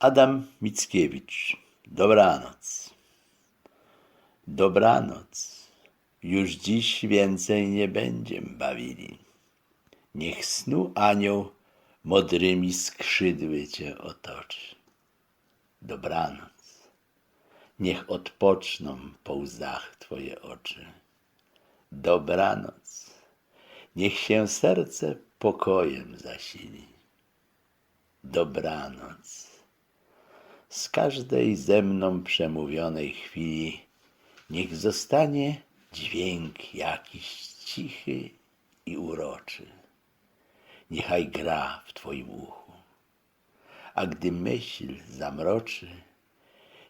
Adam Mickiewicz. Dobranoc. Dobranoc. Już dziś więcej nie będziem bawili. Niech snu anioł modrymi skrzydły cię otoczy. Dobranoc. Niech odpoczną po łzach twoje oczy. Dobranoc. Niech się serce pokojem zasili. Dobranoc. Z każdej ze mną przemówionej chwili niech zostanie dźwięk jakiś cichy i uroczy. Niechaj gra w twoim uchu. A gdy myśl zamroczy,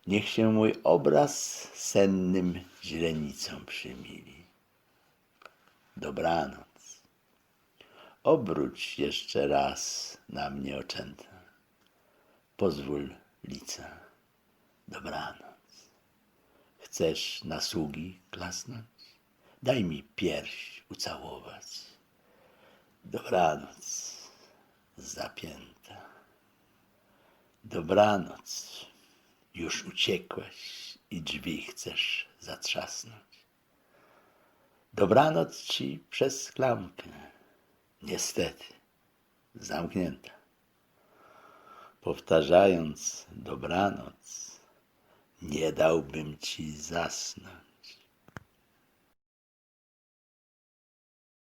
niech się mój obraz sennym źrenicą przymili. Dobranoc. Obróć jeszcze raz na mnie oczęta. Pozwól lica. Dobranoc. Chcesz na sługi klasnąć? Daj mi pierś ucałować. Dobranoc. Zapięta. Dobranoc. Już uciekłaś i drzwi chcesz zatrzasnąć. Dobranoc ci przez klamkę. Niestety, zamknięta. Powtarzając dobranoc, nie dałbym ci zasnąć.